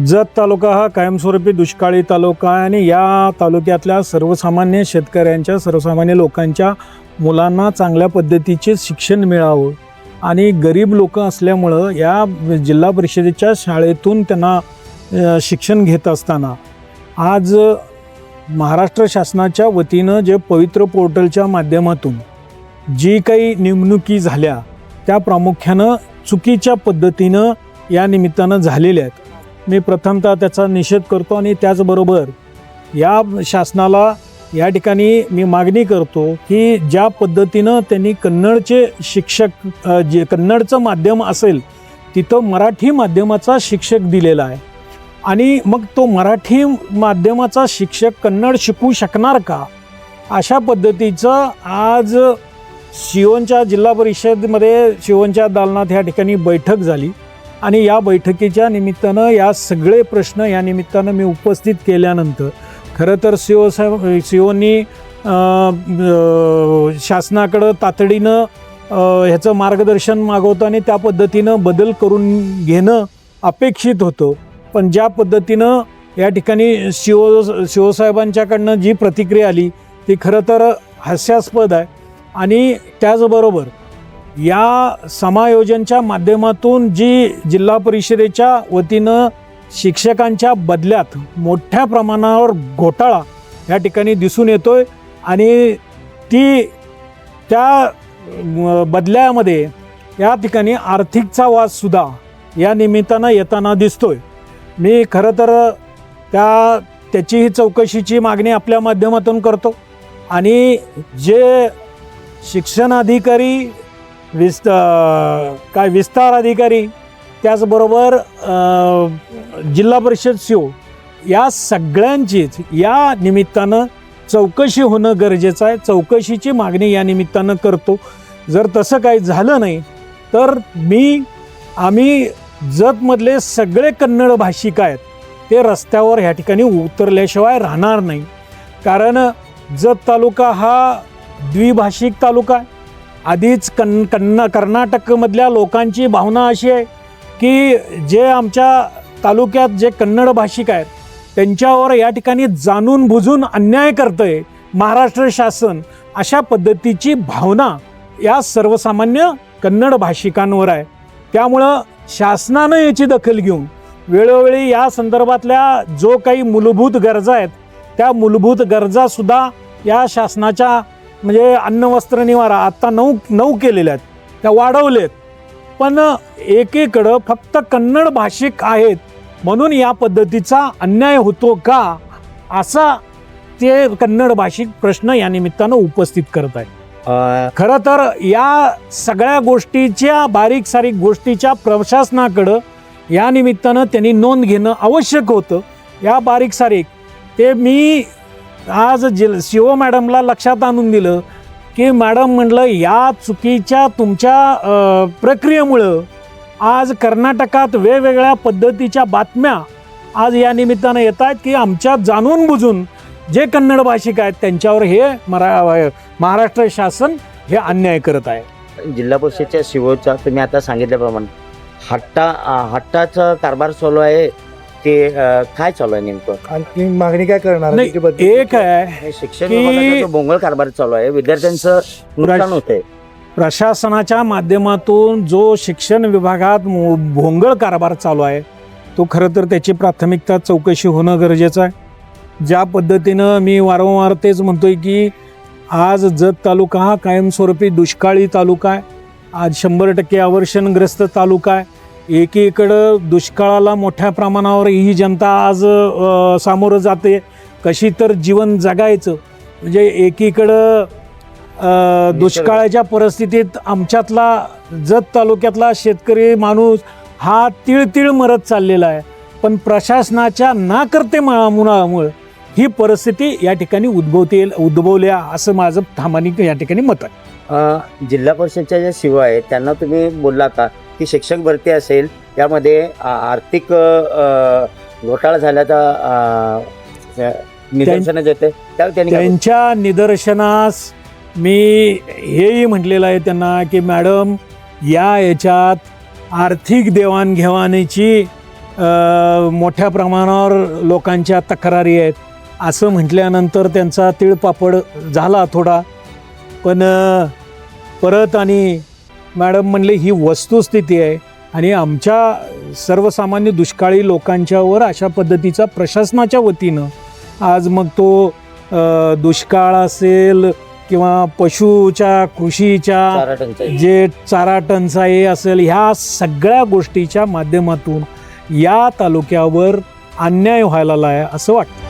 जत तालुका हा कायमस्वरूपी दुष्काळी तालुका आहे आणि या तालुक्यातल्या सर्वसामान्य शेतकऱ्यांच्या सर्वसामान्य लोकांच्या मुलांना चांगल्या पद्धतीचे शिक्षण मिळावं आणि गरीब लोक असल्यामुळं या जिल्हा परिषदेच्या शाळेतून त्यांना शिक्षण घेत असताना आज महाराष्ट्र शासनाच्या वतीनं जे पवित्र पोर्टलच्या माध्यमातून जी काही नेमणुकी झाल्या त्या प्रामुख्यानं चुकीच्या पद्धतीनं या निमित्तानं झालेल्या आहेत. मी प्रथमतः त्याचा निषेध करतो आणि त्याचबरोबर या शासनाला या ठिकाणी मी मागणी करतो की ज्या पद्धतीनं त्यांनी कन्नडचे शिक्षक जे कन्नडचं माध्यम असेल तिथं मराठी माध्यमाचा शिक्षक दिलेला आहे. आणि मग तो मराठी माध्यमाचा शिक्षक कन्नड शिकू शकणार का? अशा पद्धतीचं आज शिवणच्या जिल्हा परिषदमध्ये शिवणच्या दालनात ह्या ठिकाणी बैठक झाली. आणि या बैठकीच्या निमित्तानं या सगळे प्रश्न या निमित्तानं मी उपस्थित केल्यानंतर खरं तर सीओ साहेब सीओनी शासनाकडं तातडीनं ह्याचं मार्गदर्शन मागवतं आणि त्या पद्धतीनं बदल करून घेणं अपेक्षित होतं. पण ज्या पद्धतीनं या ठिकाणी शिव शिवसाहेबांच्याकडनं जी प्रतिक्रिया आली ती खरं तर हास्यास्पद आहे. आणि त्याचबरोबर या समायोजनच्या माध्यमातून जी जिल्हा परिषदेच्या वतीनं शिक्षकांच्या बदल्यात मोठ्या प्रमाणावर घोटाळा या ठिकाणी दिसून येतो आहे आणि ती त्या बदल्यामध्ये या ठिकाणी आर्थिकचा वादसुद्धा या निमित्तानं येताना दिसतो आहे मी खरं तर त्या त्याचीही चौकशीची मागणी आपल्या माध्यमातून करतो आणि जे शिक्षण अधिकारी विस्त काय विस्तार अधिकारी त्याचबरोबर जिल्हा परिषद सीओ या सगळ्यांचीच या निमित्तानं चौकशी होणं गरजेचं आहे. चौकशीची मागणी या निमित्तानं करतो. जर तसं काही झालं नाही तर मी आम्ही जतमधले सगळे कन्नड भाषिक आहेत ते रस्त्यावर ह्या ठिकाणी उतरल्याशिवाय राहणार नाही. कारण जत तालुका हा द्विभाषिक तालुका आहे. आधीच कन कन्न कर्नाटकमधल्या लोकांची भावना अशी आहे की जे आमच्या तालुक्यात जे कन्नड भाषिक आहेत त्यांच्यावर या ठिकाणी जाणून बुजून अन्याय करतं आहे महाराष्ट्र शासन अशा पद्धतीची भावना या सर्वसामान्य कन्नड भाषिकांवर आहे. त्यामुळं शासनानं याची दखल घेऊन वेळोवेळी या संदर्भातल्या जो काही मूलभूत गरजा आहेत त्या मूलभूत गरजासुद्धा या शासनाच्या म्हणजे अन्न वस्त्र निवारा आत्ता नऊ नऊ केलेल्या आहेत. त्या वाढवलेत. पण एकीकडं फक्त कन्नड भाषिक आहेत. म्हणून या पद्धतीचा अन्याय होतो का? असा ते कन्नड भाषिक प्रश्न या निमित्तानं उपस्थित करत आहे अ, खरं तर या सगळ्या गोष्टीच्या बारीक सारीक गोष्टीच्या प्रशासनाकडं या निमित्तानं त्यांनी नोंद घेणं आवश्यक होतं. या बारीक सारीक. ते मी आज जिल शिव मॅडमला लक्षात आणून दिलं की मॅडम म्हटलं या चुकीच्या तुमच्या प्रक्रियेमुळं आज कर्नाटकात वेगवेगळ्या पद्धतीच्या बातम्या आज या निमित्तानं येत आहेत की आमच्या जाणून बुजून जे कन्नड भाषिक आहेत त्यांच्यावर हे मरा महाराष्ट्र शासन हे अन्याय करत आहे. जिल्हा परिषदच्या शिवचा तुम्ही आता सांगितल्याप्रमाणे हट्टा हट्टाचा कारभार चालू आहे. ते अ, काय चालू आहे नेमकं? आणखी मागणी काय करणार? नाही? एक आहे हे शिक्षण की- विभागाचा जो बोंगळ कारभार चालू आहे विद्यार्थ्यांचं नुकसान होतंय. प्रशासनाच्या माध्यमातून जो शिक्षण विभागात मो- भोंगळ कारभार चालू आहे तो खरं तर त्याची प्राथमिकता चौकशी होणं गरजेचं आहे. ज्या पद्धतीनं मी वारंवार तेच म्हणतोय की आज जत तालुका हा कायमस्वरूपी दुष्काळी तालुका आहे. आज शंभर टक्के अवर्षणग्रस्त तालुका आहे. एकीकडं दुष्काळाला मोठ्या प्रमाणावर ही जनता आज सामोरं जाते. कशी तर जीवन जगायचं. म्हणजे एकीकडं दुष्काळाच्या परिस्थितीत आमच्यातला जत तालुक्यातला शेतकरी माणूस हा तिळतिळ मरत चाललेला आहे. पण प्रशासनाच्या नाकर्तेमुळं ही परिस्थिती या ठिकाणी उद्भवते उद्भवल्या असं माझं थामानिक या ठिकाणी मत आहे. जिल्हा परिषदच्या ज्या शिवाय त्यांना तुम्ही बोलला का? की शिक्षक भरती असेल त्यामध्ये आर्थिक घोटाळा झाल्याचा निदर्शनास येते त्यावेळी त्यांनी त्यांच्या निदर्शनास मी हेही म्हटलेलं आहे त्यांना की मॅडम या याच्यात आर्थिक देवाणघेवाणीची मोठ्या प्रमाणावर लोकांच्या तक्रारी आहेत. असं म्हटल्यानंतर त्यांचा तिळपापड झाला थोडा. पण परत आणि मॅडम म्हणले ही वस्तुस्थिती आहे आणि आमच्या सर्वसामान्य दुष्काळी लोकांच्यावर अशा पद्धतीचा प्रशासनाच्या वतीनं आज मग तो दुष्काळ असेल किंवा पशुच्या कृषीच्या जे चारा टंचाई असेल ह्या सगळ्या गोष्टीच्या माध्यमातून या तालुक्यावर अन्याय व्हायला आहे असं वाटतं.